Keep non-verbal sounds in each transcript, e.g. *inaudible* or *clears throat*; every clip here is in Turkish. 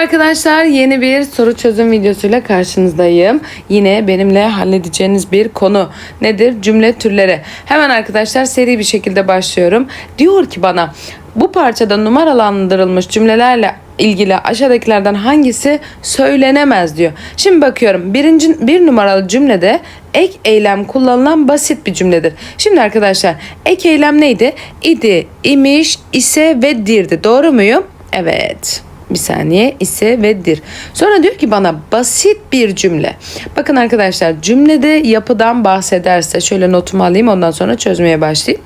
arkadaşlar yeni bir soru çözüm videosuyla karşınızdayım. Yine benimle halledeceğiniz bir konu nedir? Cümle türleri. Hemen arkadaşlar seri bir şekilde başlıyorum. Diyor ki bana bu parçada numaralandırılmış cümlelerle ilgili aşağıdakilerden hangisi söylenemez diyor. Şimdi bakıyorum birinci bir numaralı cümlede ek eylem kullanılan basit bir cümledir. Şimdi arkadaşlar ek eylem neydi? İdi, imiş, ise ve dirdi. Doğru muyum? Evet. Bir saniye ise ve dir. Sonra diyor ki bana basit bir cümle. Bakın arkadaşlar cümlede yapıdan bahsederse şöyle notumu alayım ondan sonra çözmeye başlayayım.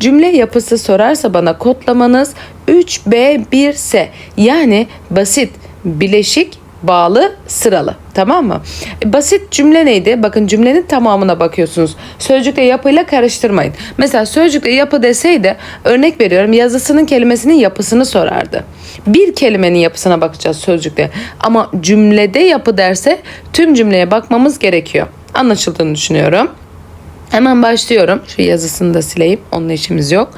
Cümle yapısı sorarsa bana kodlamanız 3B1S yani basit, bileşik, bağlı, sıralı. Tamam mı? E, Basit cümle neydi? Bakın cümlenin tamamına bakıyorsunuz. Sözcükle yapıyla karıştırmayın. Mesela sözcükle yapı deseydi örnek veriyorum yazısının kelimesinin yapısını sorardı. Bir kelimenin yapısına bakacağız sözcükte. Ama cümlede yapı derse tüm cümleye bakmamız gerekiyor. Anlaşıldığını düşünüyorum. Hemen başlıyorum. Şu yazısını da sileyim. Onunla işimiz yok.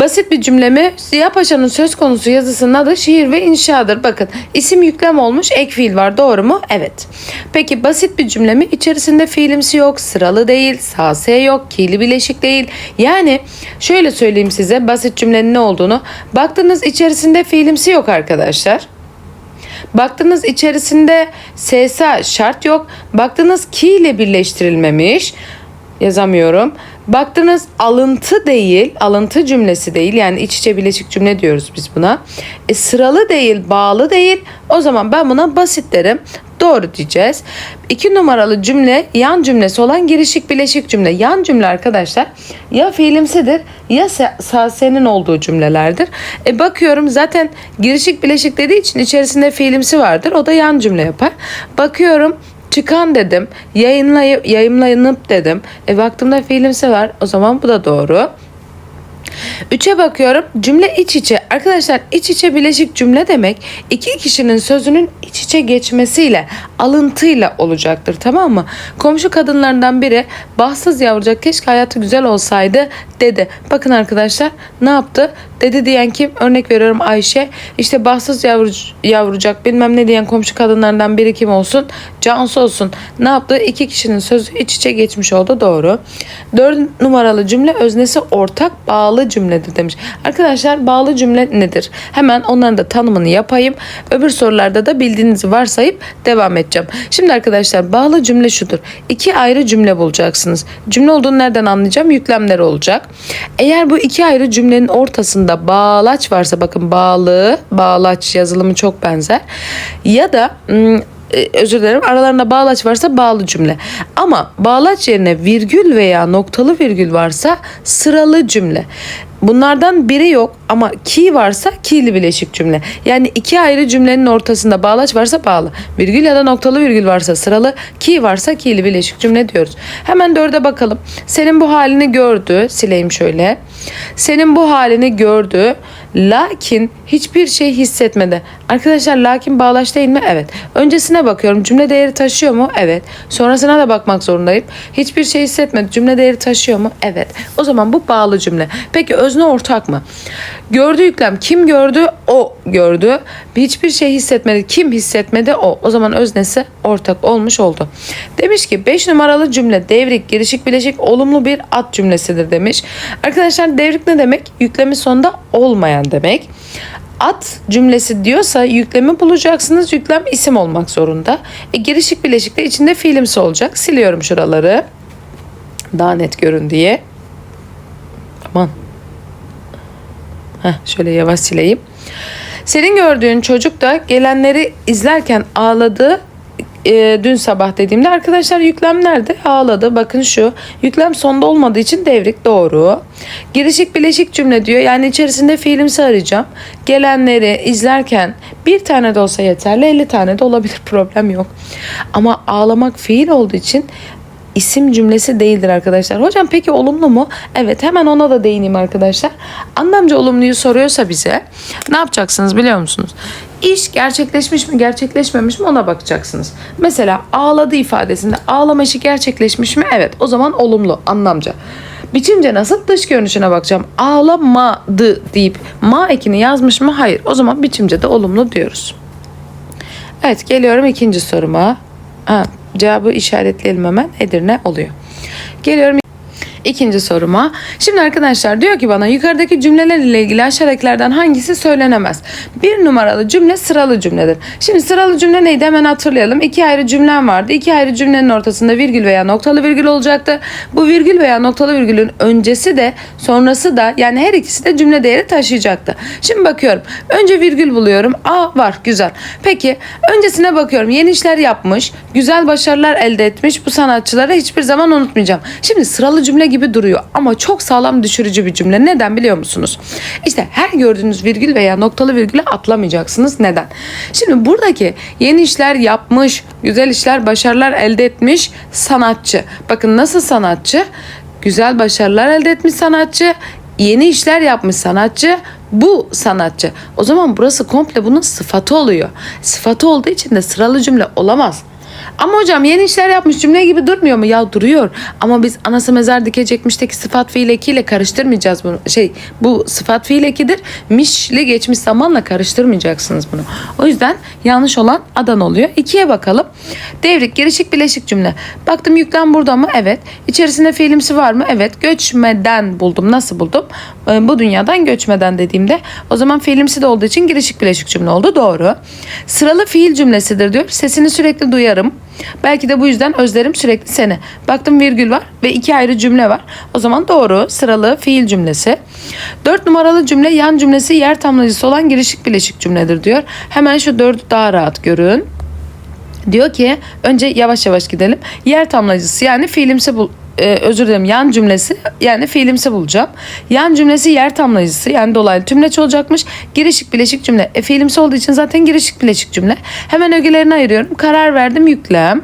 Basit bir cümlemi Ziya Paşa'nın söz konusu yazısının adı şiir ve inşadır. Bakın isim yüklem olmuş ek fiil var doğru mu? Evet. Peki basit bir cümlemi içerisinde fiilimsi yok, sıralı değil, sağ S yok, ki'li bileşik değil. Yani şöyle söyleyeyim size basit cümlenin ne olduğunu. Baktınız içerisinde fiilimsi yok arkadaşlar. Baktınız içerisinde SSA şart yok. Baktınız ki ile birleştirilmemiş. Yazamıyorum. Baktınız alıntı değil, alıntı cümlesi değil. Yani iç içe bileşik cümle diyoruz biz buna. E, sıralı değil, bağlı değil. O zaman ben buna basit derim. Doğru diyeceğiz. İki numaralı cümle yan cümlesi olan girişik bileşik cümle. Yan cümle arkadaşlar ya fiilimsidir ya sasenin olduğu cümlelerdir. E bakıyorum zaten girişik bileşik dediği için içerisinde fiilimsi vardır. O da yan cümle yapar. Bakıyorum çıkan dedim. Yayınlayıp yayımlanıp dedim. E baktığımda fiilimsi var. O zaman bu da doğru. Üçe bakıyorum. Cümle iç içe. Arkadaşlar iç içe bileşik cümle demek iki kişinin sözünün iç içe geçmesiyle, alıntıyla olacaktır tamam mı? Komşu kadınlardan biri bahtsız yavrucak keşke hayatı güzel olsaydı dedi. Bakın arkadaşlar ne yaptı? Dedi diyen kim? Örnek veriyorum Ayşe. İşte bahtsız yavru, yavrucak bilmem ne diyen komşu kadınlardan biri kim olsun? Cansu olsun. Ne yaptı? İki kişinin sözü iç içe geçmiş oldu. Doğru. Dört numaralı cümle öznesi ortak bağlı cümledir demiş. Arkadaşlar bağlı cümle nedir? Hemen onların da tanımını yapayım. Öbür sorularda da bildiğinizi varsayıp devam edeceğim. Şimdi arkadaşlar bağlı cümle şudur. İki ayrı cümle bulacaksınız. Cümle olduğunu nereden anlayacağım? Yüklemler olacak. Eğer bu iki ayrı cümlenin ortasında bağlaç varsa bakın bağlı, bağlaç yazılımı çok benzer. Ya da e, özür dilerim aralarında bağlaç varsa bağlı cümle. Ama bağlaç yerine virgül veya noktalı virgül varsa sıralı cümle. Bunlardan biri yok ama ki varsa ki'li bileşik cümle. Yani iki ayrı cümlenin ortasında bağlaç varsa bağlı. Virgül ya da noktalı virgül varsa sıralı. Ki varsa ki'li bileşik cümle diyoruz. Hemen dörde bakalım. Senin bu halini gördü. Sileyim şöyle. Senin bu halini gördü. Lakin hiçbir şey hissetmedi. Arkadaşlar lakin bağlaç değil mi? Evet. Öncesine bakıyorum. Cümle değeri taşıyor mu? Evet. Sonrasına da bakmak zorundayım. Hiçbir şey hissetmedi. Cümle değeri taşıyor mu? Evet. O zaman bu bağlı cümle. Peki özne ortak mı? Gördü yüklem. Kim gördü? O gördü. Hiçbir şey hissetmedi. Kim hissetmedi? O. O zaman öznesi ortak olmuş oldu. Demiş ki 5 numaralı cümle devrik, girişik, bileşik olumlu bir at cümlesidir demiş. Arkadaşlar devrik ne demek? Yüklemi sonunda olmayan demek. At cümlesi diyorsa yüklemi bulacaksınız. Yüklem isim olmak zorunda. E, girişik bileşik de içinde fiilimsi olacak. Siliyorum şuraları. Daha net görün diye. Aman. Heh, şöyle yavaş sileyim. Senin gördüğün çocuk da gelenleri izlerken ağladı e, dün sabah dediğimde arkadaşlar yüklem nerede? Ağladı. Bakın şu. Yüklem sonda olmadığı için devrik doğru. Girişik bileşik cümle diyor. Yani içerisinde fiilimsi arayacağım. Gelenleri izlerken bir tane de olsa yeterli. 50 tane de olabilir. *laughs* Problem yok. Ama ağlamak fiil olduğu için isim cümlesi değildir arkadaşlar. Hocam peki olumlu mu? Evet hemen ona da değineyim arkadaşlar. Anlamca olumluyu soruyorsa bize ne yapacaksınız biliyor musunuz? İş gerçekleşmiş mi gerçekleşmemiş mi ona bakacaksınız. Mesela ağladı ifadesinde ağlama işi gerçekleşmiş mi? Evet o zaman olumlu anlamca. Biçimce nasıl dış görünüşüne bakacağım. Ağlamadı deyip ma ekini yazmış mı? Hayır. O zaman biçimce de olumlu diyoruz. Evet geliyorum ikinci soruma. Ha, cevabı işaretleyelim hemen. Edirne oluyor. Geliyorum İkinci soruma. Şimdi arkadaşlar diyor ki bana yukarıdaki cümleler ile ilgili aşağıdakilerden hangisi söylenemez? Bir numaralı cümle sıralı cümledir. Şimdi sıralı cümle neydi hemen hatırlayalım. İki ayrı cümlem vardı. İki ayrı cümlenin ortasında virgül veya noktalı virgül olacaktı. Bu virgül veya noktalı virgülün öncesi de sonrası da yani her ikisi de cümle değeri taşıyacaktı. Şimdi bakıyorum. Önce virgül buluyorum. A var güzel. Peki öncesine bakıyorum. Yeni işler yapmış. Güzel başarılar elde etmiş. Bu sanatçıları hiçbir zaman unutmayacağım. Şimdi sıralı cümle gibi duruyor ama çok sağlam düşürücü bir cümle. Neden biliyor musunuz? İşte her gördüğünüz virgül veya noktalı virgüle atlamayacaksınız. Neden? Şimdi buradaki yeni işler yapmış, güzel işler, başarılar elde etmiş sanatçı. Bakın nasıl sanatçı? Güzel başarılar elde etmiş sanatçı, yeni işler yapmış sanatçı, bu sanatçı. O zaman burası komple bunun sıfatı oluyor. Sıfatı olduğu için de sıralı cümle olamaz. Ama hocam yeni işler yapmış cümle gibi durmuyor mu? Ya duruyor. Ama biz anası mezar dikecekmişteki sıfat fiil ekiyle karıştırmayacağız bunu. Şey bu sıfat fiil ekidir. Mişli geçmiş zamanla karıştırmayacaksınız bunu. O yüzden yanlış olan adan oluyor. İkiye bakalım. Devrik, girişik, bileşik cümle. Baktım yüklem burada mı? Evet. İçerisinde fiilimsi var mı? Evet. Göçmeden buldum. Nasıl buldum? Ee, bu dünyadan göçmeden dediğimde o zaman fiilimsi de olduğu için girişik, bileşik cümle oldu. Doğru. Sıralı fiil cümlesidir diyor. Sesini sürekli duyarım. Belki de bu yüzden özlerim sürekli seni. Baktım virgül var ve iki ayrı cümle var. O zaman doğru sıralı fiil cümlesi. Dört numaralı cümle yan cümlesi yer tamlayıcısı olan girişik bileşik cümledir diyor. Hemen şu dördü daha rahat görün. Diyor ki önce yavaş yavaş gidelim. Yer tamlayıcısı yani fiilimsi bul e, özür dilerim yan cümlesi yani fiilimsi bulacağım. Yan cümlesi yer tamlayıcısı yani dolaylı tümleç olacakmış. Girişik bileşik cümle. E, fiilimsi olduğu için zaten girişik bileşik cümle. Hemen ögelerini ayırıyorum. Karar verdim yüklem.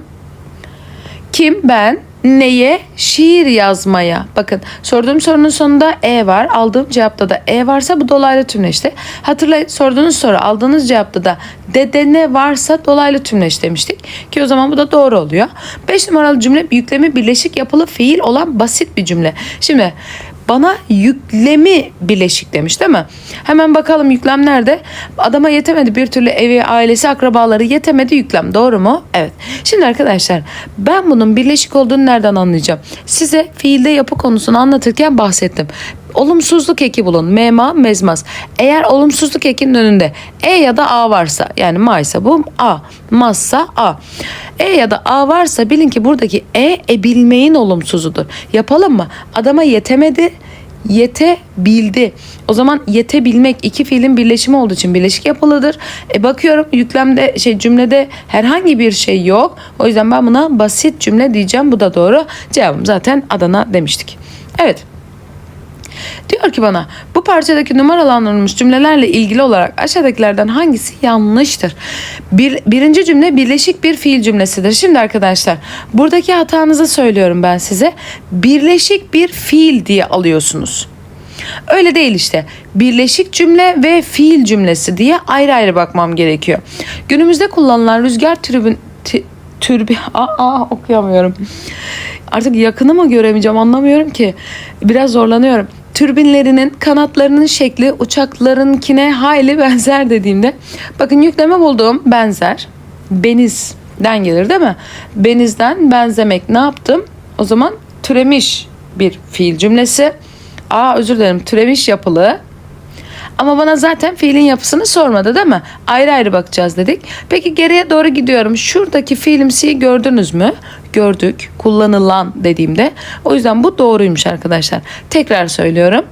Kim? Ben. Neye? Şiir yazmaya. Bakın sorduğum sorunun sonunda E var. Aldığım cevapta da E varsa bu dolaylı tümleşti. Hatırlayın sorduğunuz soru aldığınız cevapta da dede ne varsa dolaylı tümleş demiştik. Ki o zaman bu da doğru oluyor. 5 numaralı cümle yüklemi birleşik yapılı fiil olan basit bir cümle. Şimdi bana yüklemi bileşik demiş değil mi? Hemen bakalım yüklem nerede? Adama yetemedi bir türlü evi, ailesi, akrabaları yetemedi yüklem. Doğru mu? Evet. Şimdi arkadaşlar ben bunun birleşik olduğunu nereden anlayacağım? Size fiilde yapı konusunu anlatırken bahsettim. Olumsuzluk eki bulun. Mema, mezmaz. Eğer olumsuzluk ekinin önünde E ya da A varsa yani ma ise bu A, mazsa A. E ya da A varsa bilin ki buradaki E ebilmeyin olumsuzudur. Yapalım mı? Adama yetemedi, yetebildi. O zaman yetebilmek iki fiilin birleşimi olduğu için birleşik yapılıdır. E bakıyorum yüklemde şey cümlede herhangi bir şey yok. O yüzden ben buna basit cümle diyeceğim. Bu da doğru. Cevabım zaten Adana demiştik. Evet. Diyor ki bana bu parçadaki numaralandırılmış cümlelerle ilgili olarak aşağıdakilerden hangisi yanlıştır? Bir, birinci cümle birleşik bir fiil cümlesidir. Şimdi arkadaşlar buradaki hatanızı söylüyorum ben size. Birleşik bir fiil diye alıyorsunuz. Öyle değil işte. Birleşik cümle ve fiil cümlesi diye ayrı ayrı bakmam gerekiyor. Günümüzde kullanılan rüzgar tribün türbi *laughs* aa, aa okuyamıyorum. Artık yakını mı göremeyeceğim anlamıyorum ki. Biraz zorlanıyorum. Türbinlerinin kanatlarının şekli uçaklarınkine hayli *laughs* benzer dediğimde bakın yükleme bulduğum benzer. Benizden gelir değil mi? Benizden benzemek ne yaptım? O zaman türemiş bir fiil cümlesi. Aa özür dilerim türemiş yapılı ama bana zaten fiilin yapısını sormadı değil mi? Ayrı ayrı bakacağız dedik. Peki geriye doğru gidiyorum. Şuradaki fiilimsiyi gördünüz mü? Gördük. Kullanılan dediğimde. O yüzden bu doğruymuş arkadaşlar. Tekrar söylüyorum.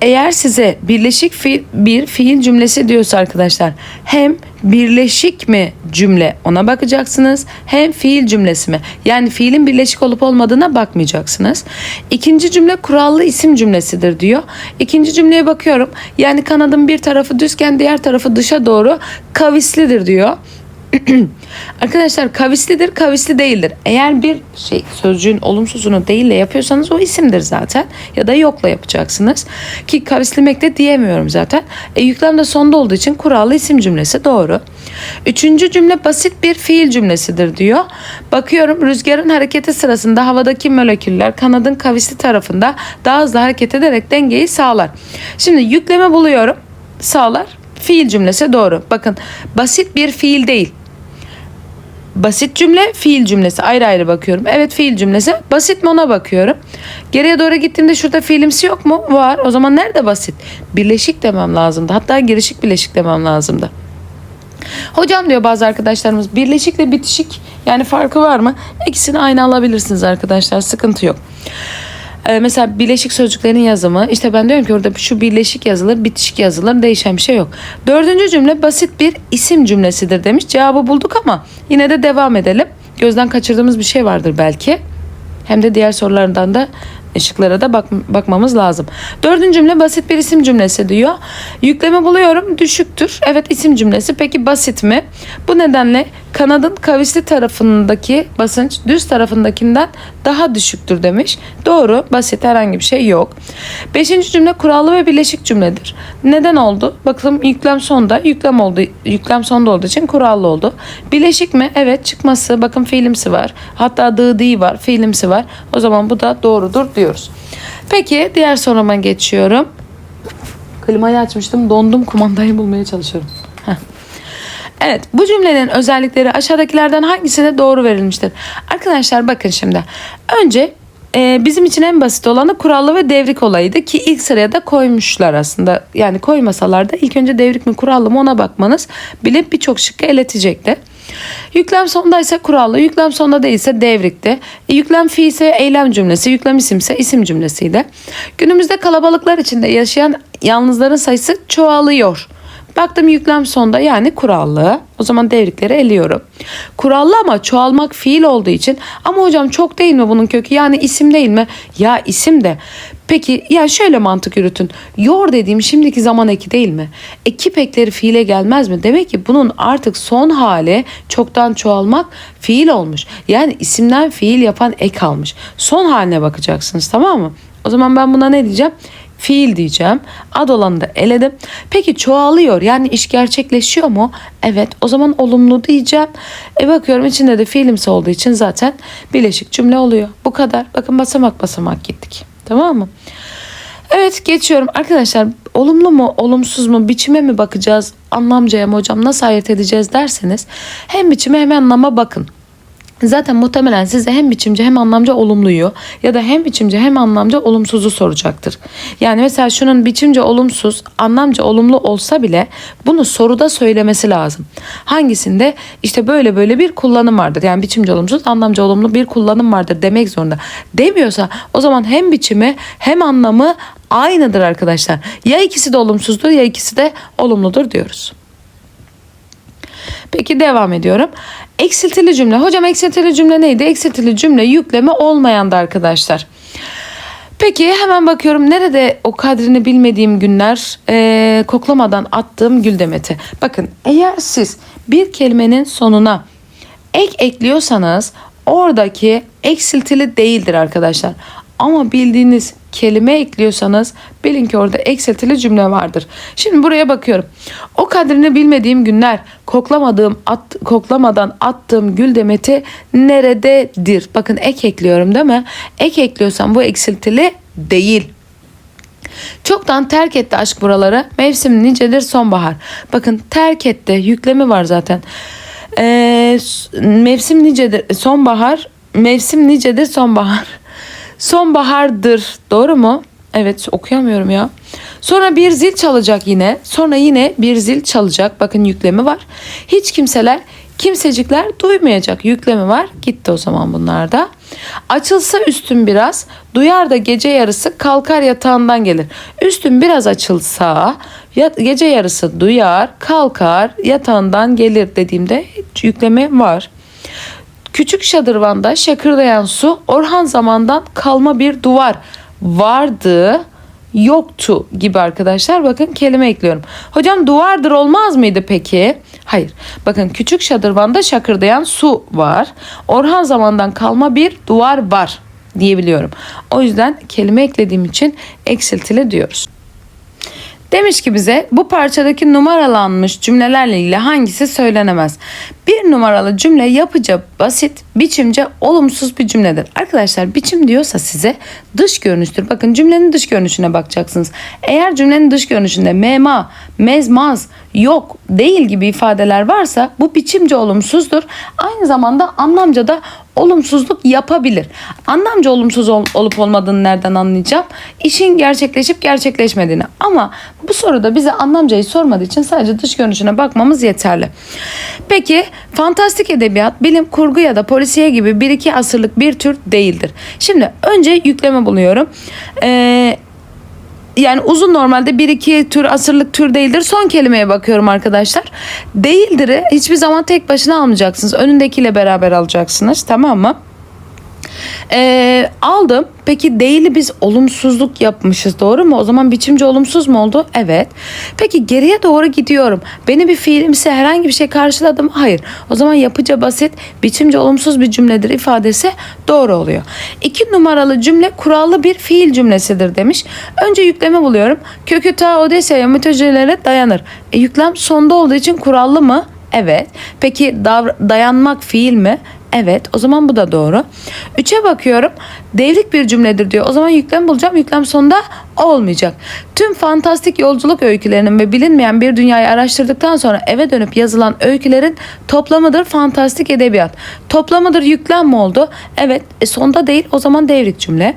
Eğer size birleşik fiil, bir fiil cümlesi diyorsa arkadaşlar hem birleşik mi cümle ona bakacaksınız hem fiil cümlesi mi? Yani fiilin birleşik olup olmadığına bakmayacaksınız. İkinci cümle kurallı isim cümlesidir diyor. İkinci cümleye bakıyorum. Yani kanadın bir tarafı düzken diğer tarafı dışa doğru kavislidir diyor. *clears throat* Arkadaşlar kavislidir, kavisli değildir. Eğer bir şey sözcüğün olumsuzunu değille yapıyorsanız o isimdir zaten. Ya da yokla yapacaksınız. Ki kavislemek de diyemiyorum zaten. E, yüklem de sonda olduğu için kurallı isim cümlesi doğru. Üçüncü cümle basit bir fiil cümlesidir diyor. Bakıyorum rüzgarın hareketi sırasında havadaki moleküller kanadın kavisli tarafında daha hızlı hareket ederek dengeyi sağlar. Şimdi yükleme buluyorum. Sağlar fiil cümlesi doğru. Bakın basit bir fiil değil. Basit cümle, fiil cümlesi. Ayrı ayrı bakıyorum. Evet fiil cümlesi. Basit mi ona bakıyorum. Geriye doğru gittiğimde şurada fiilimsi yok mu? Var. O zaman nerede basit? Birleşik demem lazımdı. Hatta girişik birleşik demem lazımdı. Hocam diyor bazı arkadaşlarımız birleşikle bitişik yani farkı var mı? İkisini aynı alabilirsiniz arkadaşlar. Sıkıntı yok. Ee, mesela birleşik sözcüklerin yazımı işte ben diyorum ki orada şu birleşik yazılır bitişik yazılır değişen bir şey yok. Dördüncü cümle basit bir isim cümlesidir demiş. Cevabı bulduk ama yine de devam edelim. Gözden kaçırdığımız bir şey vardır belki. Hem de diğer sorulardan da şıklara da bak, bakmamız lazım. Dördüncü cümle basit bir isim cümlesi diyor. Yükleme buluyorum düşüktür. Evet isim cümlesi. Peki basit mi? Bu nedenle kanadın kavisli tarafındaki basınç düz tarafındakinden daha düşüktür demiş. Doğru. Basit herhangi bir şey yok. Beşinci cümle kurallı ve birleşik cümledir. Neden oldu? Bakalım yüklem sonda. Yüklem oldu. Yüklem sonda olduğu için kurallı oldu. Birleşik mi? Evet çıkması. Bakın fiilimsi var. Hatta dı di var. Fiilimsi var. O zaman bu da doğrudur diyoruz. Peki diğer soruma geçiyorum. Klimayı açmıştım. Dondum. Kumandayı bulmaya çalışıyorum. Heh. Evet bu cümlenin özellikleri aşağıdakilerden hangisine doğru verilmiştir? Arkadaşlar bakın şimdi. Önce e, bizim için en basit olanı kurallı ve devrik olayıydı ki ilk sıraya da koymuşlar aslında. Yani koymasalar da ilk önce devrik mi kurallı mı ona bakmanız bile birçok şıkkı eletecekti. Yüklem sondaysa kurallı, yüklem sonda değilse devrikti. E, yüklem fiil ise eylem cümlesi, yüklem isimse isim cümlesiydi. Günümüzde kalabalıklar içinde yaşayan yalnızların sayısı çoğalıyor. Baktım yüklem sonda yani kurallı. O zaman devrikleri eliyorum. Kurallı ama çoğalmak fiil olduğu için ama hocam çok değil mi bunun kökü? Yani isim değil mi? Ya isim de. Peki ya şöyle mantık yürütün. Yor dediğim şimdiki zaman eki değil mi? Ekip ekleri fiile gelmez mi? Demek ki bunun artık son hali çoktan çoğalmak fiil olmuş. Yani isimden fiil yapan ek almış. Son haline bakacaksınız tamam mı? O zaman ben buna ne diyeceğim? fiil diyeceğim. Ad olanı da eledim. Peki çoğalıyor yani iş gerçekleşiyor mu? Evet o zaman olumlu diyeceğim. E bakıyorum içinde de fiilimsi olduğu için zaten birleşik cümle oluyor. Bu kadar. Bakın basamak basamak gittik. Tamam mı? Evet geçiyorum. Arkadaşlar olumlu mu olumsuz mu biçime mi bakacağız anlamcaya mı hocam nasıl ayırt edeceğiz derseniz hem biçime hem anlama bakın. Zaten muhtemelen size hem biçimci hem anlamca olumluyu ya da hem biçimci hem anlamca olumsuzu soracaktır. Yani mesela şunun biçimce olumsuz, anlamca olumlu olsa bile bunu soruda söylemesi lazım. Hangisinde işte böyle böyle bir kullanım vardır. Yani biçimce olumsuz, anlamca olumlu bir kullanım vardır demek zorunda. Demiyorsa o zaman hem biçimi hem anlamı aynıdır arkadaşlar. Ya ikisi de olumsuzdur ya ikisi de olumludur diyoruz. Peki devam ediyorum. Eksiltili cümle. Hocam eksiltili cümle neydi? Eksiltili cümle yükleme olmayandı arkadaşlar. Peki hemen bakıyorum nerede o kadrini bilmediğim günler ee, koklamadan attığım gül demeti. Bakın eğer siz bir kelimenin sonuna ek ekliyorsanız oradaki eksiltili değildir arkadaşlar. Ama bildiğiniz kelime ekliyorsanız bilin ki orada eksiltili cümle vardır. Şimdi buraya bakıyorum. O kadrini bilmediğim günler koklamadığım at, koklamadan attığım gül demeti nerededir? Bakın ek ekliyorum değil mi? Ek ekliyorsam bu eksiltili değil. Çoktan terk etti aşk buraları. Mevsim nicedir sonbahar. Bakın terk etti. Yüklemi var zaten. Ee, mevsim nicedir sonbahar. Mevsim nicedir sonbahar. Sonbahardır. Doğru mu? Evet okuyamıyorum ya. Sonra bir zil çalacak yine. Sonra yine bir zil çalacak. Bakın yüklemi var. Hiç kimseler kimsecikler duymayacak. Yüklemi var. Gitti o zaman bunlar da. Açılsa üstün biraz. Duyar da gece yarısı kalkar yatağından gelir. Üstün biraz açılsa gece yarısı duyar kalkar yatağından gelir dediğimde yükleme var. Küçük şadırvanda şakırdayan su Orhan zamandan kalma bir duvar vardı yoktu gibi arkadaşlar bakın kelime ekliyorum. Hocam duvardır olmaz mıydı peki? Hayır. Bakın küçük şadırvanda şakırdayan su var. Orhan zamandan kalma bir duvar var diyebiliyorum. O yüzden kelime eklediğim için eksiltili diyoruz. Demiş ki bize bu parçadaki numaralanmış cümlelerle ilgili hangisi söylenemez? Bir numaralı cümle yapıca basit, Biçimce olumsuz bir cümledir. Arkadaşlar biçim diyorsa size dış görünüştür. Bakın cümlenin dış görünüşüne bakacaksınız. Eğer cümlenin dış görünüşünde mema, mezmaz, yok, değil gibi ifadeler varsa bu biçimce olumsuzdur. Aynı zamanda anlamca da olumsuzluk yapabilir. Anlamca olumsuz ol- olup olmadığını nereden anlayacağım? İşin gerçekleşip gerçekleşmediğini. Ama bu soruda bize anlamcayı sormadığı için sadece dış görünüşüne bakmamız yeterli. Peki fantastik edebiyat, bilim kurgu ya da polisiye gibi bir iki asırlık bir tür değildir. Şimdi önce yükleme buluyorum. Ee, yani uzun normalde bir iki tür asırlık tür değildir. Son kelimeye bakıyorum arkadaşlar. Değildir'i hiçbir zaman tek başına almayacaksınız. Önündekiyle beraber alacaksınız. Tamam mı? Ee, aldım. Peki değili biz olumsuzluk yapmışız doğru mu? O zaman biçimci olumsuz mu oldu? Evet. Peki geriye doğru gidiyorum. Beni bir fiilimsi herhangi bir şey karşıladı mı? Hayır. O zaman yapıca basit, biçimci olumsuz bir cümledir ifadesi doğru oluyor. İki numaralı cümle kurallı bir fiil cümlesidir demiş. Önce yükleme buluyorum. Kökü ta Odesa'ya mitolojilere dayanır. E, yüklem sonda olduğu için kurallı mı? Evet. Peki dayanmak fiil mi? Evet o zaman bu da doğru. Üçe bakıyorum devrik bir cümledir diyor. O zaman yüklem bulacağım. Yüklem sonunda olmayacak. Tüm fantastik yolculuk öykülerinin ve bilinmeyen bir dünyayı araştırdıktan sonra eve dönüp yazılan öykülerin toplamıdır fantastik edebiyat. Toplamıdır yüklem mi oldu? Evet e, sonda değil o zaman devrik cümle.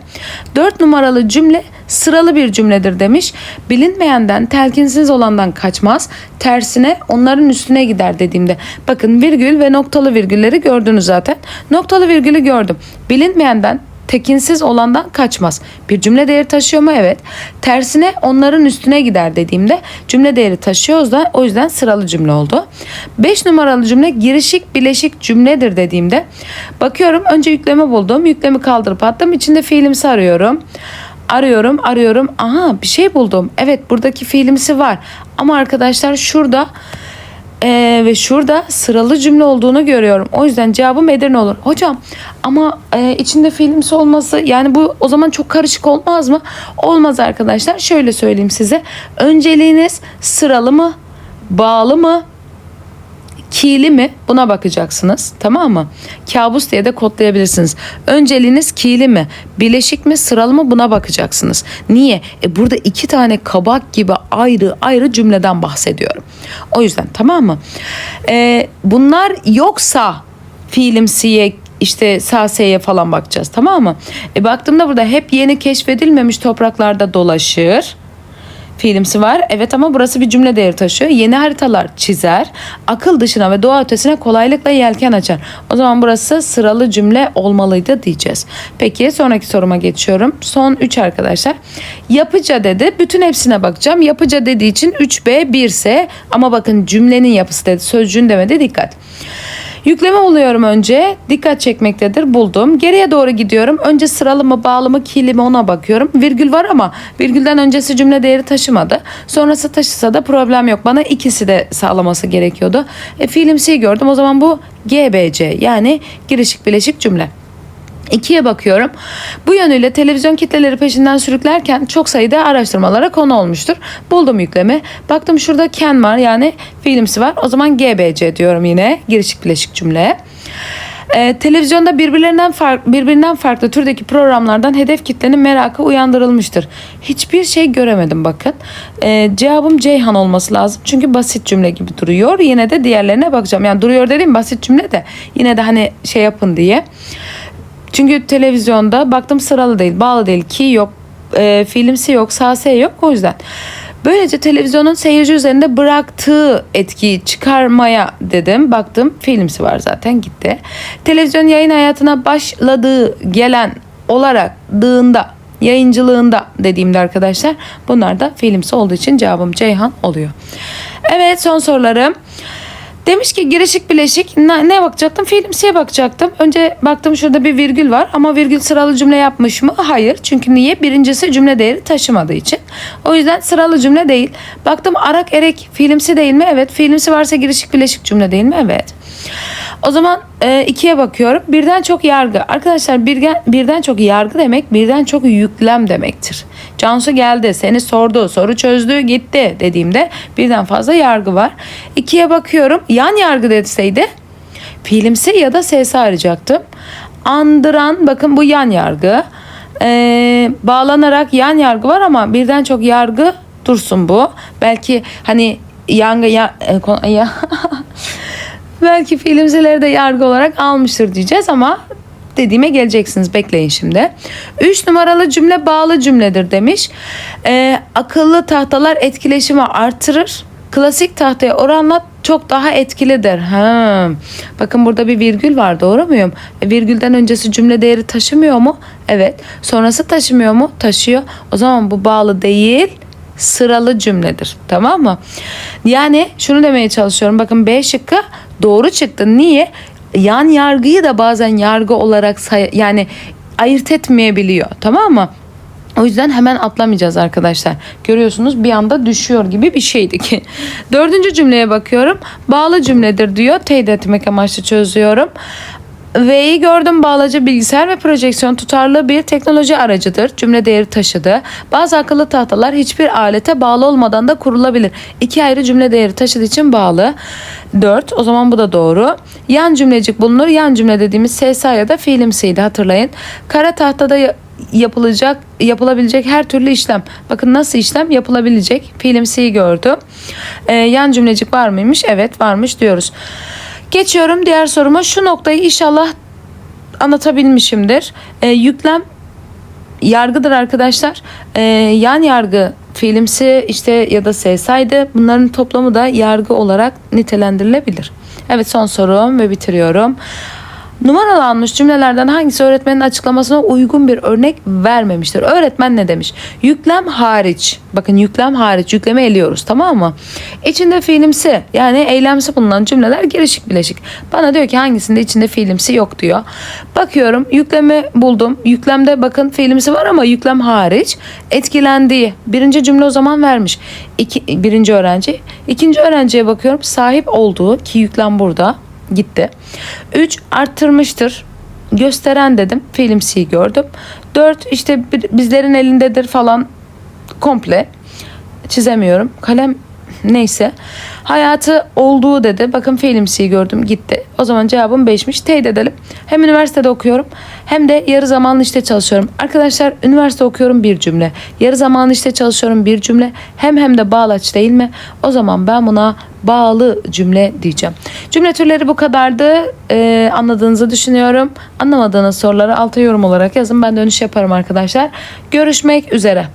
Dört numaralı cümle sıralı bir cümledir demiş. Bilinmeyenden telkinsiz olandan kaçmaz. Tersine onların üstüne gider dediğimde. Bakın virgül ve noktalı virgülleri gördünüz zaten. Noktalı virgülü gördüm. Bilinmeyenden tekinsiz olandan kaçmaz. Bir cümle değeri taşıyor mu? Evet. Tersine onların üstüne gider dediğimde cümle değeri taşıyoruz da o yüzden sıralı cümle oldu. 5 numaralı cümle girişik bileşik cümledir dediğimde bakıyorum önce yükleme buldum. Yüklemi kaldırıp attım. İçinde fiilimsi arıyorum. Arıyorum, arıyorum. Aha bir şey buldum. Evet buradaki fiilimsi var. Ama arkadaşlar şurada ee, ve şurada sıralı cümle olduğunu görüyorum. O yüzden cevabım Edirne olur. Hocam ama e, içinde filmsi olması yani bu o zaman çok karışık olmaz mı? Olmaz arkadaşlar. Şöyle söyleyeyim size. Önceliğiniz sıralı mı? Bağlı mı? Ki'li mi? Buna bakacaksınız. Tamam mı? Kabus diye de kodlayabilirsiniz. Önceliğiniz ki'li mi? Bileşik mi? Sıralı mı? Buna bakacaksınız. Niye? E burada iki tane kabak gibi ayrı ayrı cümleden bahsediyorum. O yüzden tamam mı? E, bunlar yoksa fiilimsiye işte saseye falan bakacağız tamam mı? E baktığımda burada hep yeni keşfedilmemiş topraklarda dolaşır fiilimsi var. Evet ama burası bir cümle değeri taşıyor. Yeni haritalar çizer. Akıl dışına ve doğa ötesine kolaylıkla yelken açar. O zaman burası sıralı cümle olmalıydı diyeceğiz. Peki sonraki soruma geçiyorum. Son 3 arkadaşlar. Yapıca dedi. Bütün hepsine bakacağım. Yapıca dediği için 3B 1S ama bakın cümlenin yapısı dedi. Sözcüğün demedi. Dikkat. Yükleme buluyorum önce. Dikkat çekmektedir. Buldum. Geriye doğru gidiyorum. Önce sıralı mı bağlı mı ki'li mi ona bakıyorum. Virgül var ama virgülden öncesi cümle değeri taşımadı. Sonrası taşısa da problem yok. Bana ikisi de sağlaması gerekiyordu. E, fiilimsiyi gördüm. O zaman bu GBC yani girişik bileşik cümle. İkiye bakıyorum. Bu yönüyle televizyon kitleleri peşinden sürüklerken çok sayıda araştırmalara konu olmuştur. Buldum yüklemi. Baktım şurada can var yani fiilimsi var. O zaman GBC diyorum yine. Girişik bileşik cümle. Ee, televizyonda birbirlerinden fark, birbirinden farklı türdeki programlardan hedef kitlenin merakı uyandırılmıştır. Hiçbir şey göremedim bakın. Ee, cevabım Ceyhan olması lazım. Çünkü basit cümle gibi duruyor. Yine de diğerlerine bakacağım. Yani duruyor dediğim basit cümle de yine de hani şey yapın diye. Çünkü televizyonda baktım sıralı değil, bağlı değil, ki yok, e, filmsi yok, sase yok o yüzden. Böylece televizyonun seyirci üzerinde bıraktığı etkiyi çıkarmaya dedim. Baktım filmsi var zaten gitti. Televizyon yayın hayatına başladığı gelen olarak dığında yayıncılığında dediğimde arkadaşlar bunlar da filmsi olduğu için cevabım Ceyhan oluyor. Evet son sorularım. Demiş ki girişik bileşik ne, ne bakacaktım? Filmsiye bakacaktım. Önce baktım şurada bir virgül var ama virgül sıralı cümle yapmış mı? Hayır. Çünkü niye? Birincisi cümle değeri taşımadığı için. O yüzden sıralı cümle değil. Baktım arak erek filmsi değil mi? Evet. Filmsi varsa girişik bileşik cümle değil mi? Evet. O zaman e, ikiye bakıyorum. Birden çok yargı. Arkadaşlar birden, birden çok yargı demek birden çok yüklem demektir. Cansu geldi, seni sordu, soru çözdü, gitti dediğimde birden fazla yargı var. İkiye bakıyorum. Yan yargı deseydi fiilimsi ya da sesi arayacaktım. Andıran bakın bu yan yargı. Ee, bağlanarak yan yargı var ama birden çok yargı dursun bu. Belki hani yangı ya, e, ya *laughs* belki filmseleri de yargı olarak almıştır diyeceğiz ama dediğime geleceksiniz. Bekleyin şimdi. 3 numaralı cümle bağlı cümledir demiş. Ee, akıllı tahtalar etkileşimi artırır. Klasik tahtaya oranla çok daha etkilidir. Ha. Bakın burada bir virgül var doğru muyum? E, virgülden öncesi cümle değeri taşımıyor mu? Evet. Sonrası taşımıyor mu? Taşıyor. O zaman bu bağlı değil sıralı cümledir. Tamam mı? Yani şunu demeye çalışıyorum. Bakın B şıkkı doğru çıktı. Niye? Yan yargıyı da bazen yargı olarak say yani ayırt etmeyebiliyor. Tamam mı? O yüzden hemen atlamayacağız arkadaşlar. Görüyorsunuz bir anda düşüyor gibi bir şeydi ki. *laughs* Dördüncü cümleye bakıyorum. Bağlı cümledir diyor. Teyit etmek amaçlı çözüyorum. V'yi gördüm bağlacı bilgisayar ve projeksiyon tutarlı bir teknoloji aracıdır. Cümle değeri taşıdı. Bazı akıllı tahtalar hiçbir alete bağlı olmadan da kurulabilir. İki ayrı cümle değeri taşıdığı için bağlı. 4. O zaman bu da doğru. Yan cümlecik bulunur. Yan cümle dediğimiz SSA ya da fiilimsiydi hatırlayın. Kara tahtada ya- yapılacak yapılabilecek her türlü işlem. Bakın nasıl işlem yapılabilecek. Fiilimsiyi gördüm. Ee, yan cümlecik var mıymış? Evet varmış diyoruz. Geçiyorum diğer soruma. Şu noktayı inşallah anlatabilmişimdir. Ee, yüklem yargıdır arkadaşlar. Ee, yan yargı fiilimsi işte ya da SSI'di. Bunların toplamı da yargı olarak nitelendirilebilir. Evet son sorum ve bitiriyorum. Numaralanmış cümlelerden hangisi öğretmenin açıklamasına uygun bir örnek vermemiştir? Öğretmen ne demiş? Yüklem hariç. Bakın yüklem hariç. Yükleme eliyoruz tamam mı? İçinde fiilimsi yani eylemsi bulunan cümleler gelişik bileşik. Bana diyor ki hangisinde içinde fiilimsi yok diyor. Bakıyorum yüklemi buldum. Yüklemde bakın fiilimsi var ama yüklem hariç. Etkilendiği. Birinci cümle o zaman vermiş. İki, birinci öğrenci. İkinci öğrenciye bakıyorum sahip olduğu ki yüklem burada gitti. 3 arttırmıştır. Gösteren dedim. Fiilimsiyi gördüm. 4 işte bizlerin elindedir falan komple çizemiyorum. Kalem neyse. Hayatı olduğu dedi. Bakın fiilimsiyi gördüm gitti. O zaman cevabım 5'miş. Teyit edelim. Hem üniversitede okuyorum hem de yarı zamanlı işte çalışıyorum. Arkadaşlar üniversite okuyorum bir cümle. Yarı zamanlı işte çalışıyorum bir cümle. Hem hem de bağlaç değil mi? O zaman ben buna bağlı cümle diyeceğim. Cümle türleri bu kadardı. Ee, anladığınızı düşünüyorum. Anlamadığınız soruları alta yorum olarak yazın. Ben dönüş yaparım arkadaşlar. Görüşmek üzere.